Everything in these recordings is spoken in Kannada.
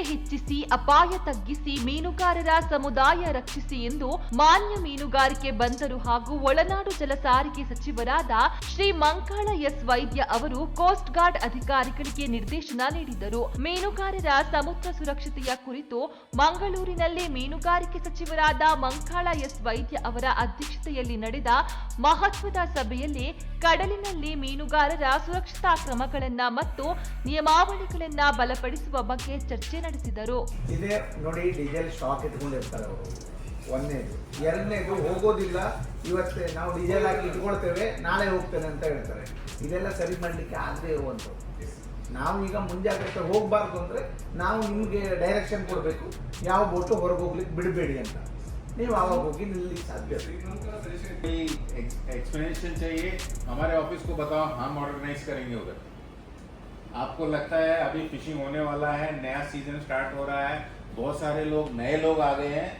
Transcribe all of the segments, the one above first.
ಅಪಾಯ ತಗ್ಗಿಸಿ, ಮೀನುಗಾರರ ಸಮುದಾಯ ರಕ್ಷಿಸಿ ಎಂದು ಮಾನ್ಯ ಮೀನುಗಾರಿಕೆ ಬಂದರು ಹಾಗೂ ಒಳನಾಡು ಜಲ ಸಾರಿಗೆ ಸಚಿವರಾದ ಶ್ರೀ ಮಂಕಾಳ ಎಸ್ ವೈದ್ಯ ಅವರು ಕೋಸ್ಟ್ ಗಾರ್ಡ್ ಅಧಿಕಾರಿಗಳಿಗೆ ನಿರ್ದೇಶನ ನೀಡಿದರು. ಮೀನುಗಾರರ ಸಮುದ್ರ ಸುರಕ್ಷತೆಯ ಕುರಿತು ಮಂಗಳೂರಿನಲ್ಲಿ ಮೀನುಗಾರಿಕೆ ಸಚಿವರಾದ ಮಂಕಾಳ ಎಸ್ ವೈದ್ಯ ಅವರ ಅಧ್ಯಕ್ಷತೆಯಲ್ಲಿ ನಡೆದ ಮಹತ್ವದ ಸಭೆಯಲ್ಲಿ ಕಡಲಿನಲ್ಲಿ ಮೀನುಗಾರರ ಸುರಕ್ಷತಾ ಕ್ರಮಗಳನ್ನು ಮತ್ತು ನಿಯಮಾವಳಿಗಳನ್ನ ಬಲಪಡಿಸುವ ಬಗ್ಗೆ ಚರ್ಚೆ ನಡೆಸಿದರು ಇದೇ ನೋಡಿ ಡೀಸೆಲ್ ಸ್ಟಾಕ್ ಇಟ್ಕೊಂಡಿರ್ತಾರೆ ಅವರು ಒಂದನೇದು ಎರಡನೇದು ಹೋಗೋದಿಲ್ಲ ಇವತ್ತೇ ನಾವು ಡೀಸೆಲ್ ಹಾಕಿ ಇಟ್ಕೊಳ್ತೇವೆ ನಾಳೆ ಹೋಗ್ತೇನೆ ಅಂತ ಹೇಳ್ತಾರೆ ಇದೆಲ್ಲ ಸರಿ ಮಾಡಲಿಕ್ಕೆ ಆಗದೆ ಇರುವಂಥದ್ದು ನಾವು ಈಗ ಮುಂಜಾಗ್ರತೆ ಹೋಗಬಾರ್ದು ಅಂದರೆ ನಾವು ನಿಮಗೆ ಡೈರೆಕ್ಷನ್ ಕೊಡಬೇಕು ಯಾವ ಬೋಟು ಹೊರಗೆ ಹೋಗ್ಲಿಕ್ಕೆ ಬಿಡಬೇಡಿ ಅಂತ ನೀವು ಆವಾಗ ಹೋಗಿ ನಿಲ್ಲಿಕ್ಕೆ ಸಾಧ್ಯ एक्सप्लेनेशन चाहिए हमारे ऑफिस को बताओ हम ऑर्गेनाइज करेंगे उधर आपको लगता है अभी फिशिंग होने वाला है, नया सीज़न स्टार्ट हो रहा है, बहुत सारे लोग, नए लोग आ गए हैं,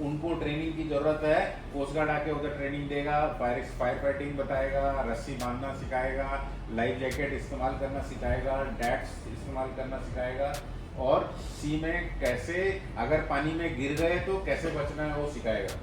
उनको ट्रेनिंग की ज़रूरत है कोस्ट गार्ड आके उधर ट्रेनिंग देगा फायर फायर फाइटिंग बताएगा, रस्सी बांधना सिखाएगा लाइफ जैकेट इस्तेमाल करना सिखाएगा डैट्स इस्तेमाल करना सिखाएगा, और सी में कैसे, अगर पानी में गिर गए तो कैसे बचना है वो सिखाएगा।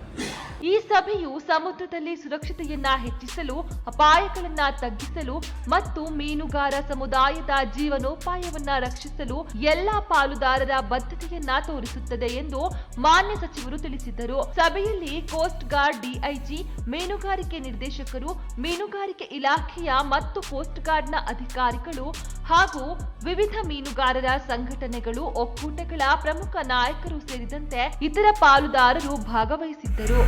ಈ ಸಭೆಯು ಸಮುದ್ರದಲ್ಲಿ ಸುರಕ್ಷತೆಯನ್ನ ಹೆಚ್ಚಿಸಲು, ಅಪಾಯಗಳನ್ನ ತಗ್ಗಿಸಲು ಮತ್ತು ಮೀನುಗಾರ ಸಮುದಾಯದ ಜೀವನೋಪಾಯವನ್ನ ರಕ್ಷಿಸಲು ಎಲ್ಲಾ ಪಾಲುದಾರರ ಬದ್ಧತೆಯನ್ನ ತೋರಿಸುತ್ತದೆ ಎಂದು ಮಾನ್ಯ ಸಚಿವರು ತಿಳಿಸಿದರು ಸಭೆಯಲ್ಲಿ ಕೋಸ್ಟ್ ಗಾರ್ಡ್ ಡಿಐಜಿ ಮೀನುಗಾರಿಕೆ ನಿರ್ದೇಶಕರು, ಮೀನುಗಾರಿಕೆ ಇಲಾಖೆಯ ಮತ್ತು ಕೋಸ್ಟ್ ಗಾರ್ಡ್ನ ಅಧಿಕಾರಿಗಳು ಹಾಗೂ ವಿವಿಧ ಮೀನುಗಾರರ ಸಂಘಟನೆಗಳು ಒಕ್ಕೂಟಗಳ ಪ್ರಮುಖ ನಾಯಕರು ಸೇರಿದಂತೆ ಇತರ ಪಾಲುದಾರರು ಭಾಗವಹಿಸಿದ್ದರು.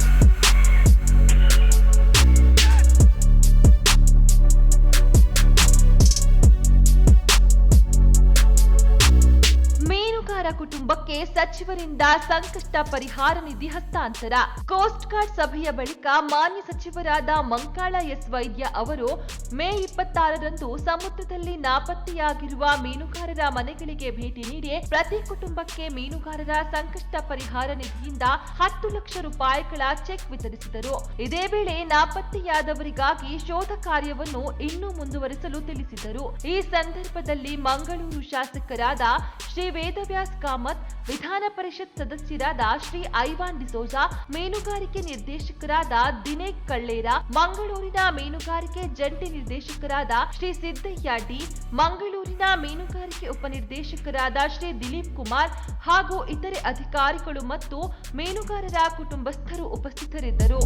ಕುಟುಂಬಕ್ಕೆ ಸಚಿವರಿಂದ ಸಂಕಷ್ಟ ಪರಿಹಾರ ನಿಧಿ ಹಸ್ತಾಂತರ. ಕೋಸ್ಟ್ ಗಾರ್ಡ್ ಸಭೆಯ ಬಳಿಕ ಮಾನ್ಯ ಸಚಿವರಾದ ಮಂಕಾಳ ಎಸ್ ವೈದ್ಯ ಅವರು ಮೇ ಇಪ್ಪತ್ತಾರರಂದು ಸಮುದ್ರದಲ್ಲಿ ನಾಪತ್ತೆಯಾಗಿರುವ ಮೀನುಗಾರರ ಮನೆಗಳಿಗೆ ಭೇಟಿ ನೀಡಿ ಪ್ರತಿ ಕುಟುಂಬಕ್ಕೆ ಮೀನುಗಾರರ ಸಂಕಷ್ಟ ಪರಿಹಾರ ನಿಧಿಯಿಂದ ಹತ್ತು ಲಕ್ಷ ರೂಪಾಯಿಗಳ ಚೆಕ್ ವಿತರಿಸಿದರು. ಇದೇ ವೇಳೆ ನಾಪತ್ತೆಯಾದವರಿಗಾಗಿ ಶೋಧ ಕಾರ್ಯವನ್ನು ಇನ್ನೂ ಮುಂದುವರಿಸಲು ತಿಳಿಸಿದರು. ಈ ಸಂದರ್ಭದಲ್ಲಿ ಮಂಗಳೂರು ಶಾಸಕರಾದ ಶ್ರೀ ವೇದವ್ಯಾಸ್ ಕಾಮತ್ ವಿಧಾನ ಪರಿಷತ್ ಸದಸ್ಯರಾದ ಶ್ರೀ ಐವಾನ್ ಡಿಸೋಜಾ, ಮೀನುಗಾರಿಕೆ ನಿರ್ದೇಶಕರಾದ ದಿನೇಕ್ ಕಳ್ಳೇರ, ಮಂಗಳೂರಿನ ಮೀನುಗಾರಿಕೆ ಜಂಟಿ ನಿರ್ದೇಶಕರಾದ ಶ್ರೀ ಸಿದ್ದಯ್ಯ ಡಿ, ಮಂಗಳೂರಿನ ಮೀನುಗಾರಿಕೆ ಉಪನಿರ್ದೇಶಕರಾದ ಶ್ರೀ ದಿಲೀಪ್ ಕುಮಾರ್ ಹಾಗೂ ಇತರೆ ಅಧಿಕಾರಿಗಳು ಮತ್ತು ಮೀನುಗಾರರ ಕುಟುಂಬಸ್ಥರು ಉಪಸ್ಥಿತರಿದ್ದರು.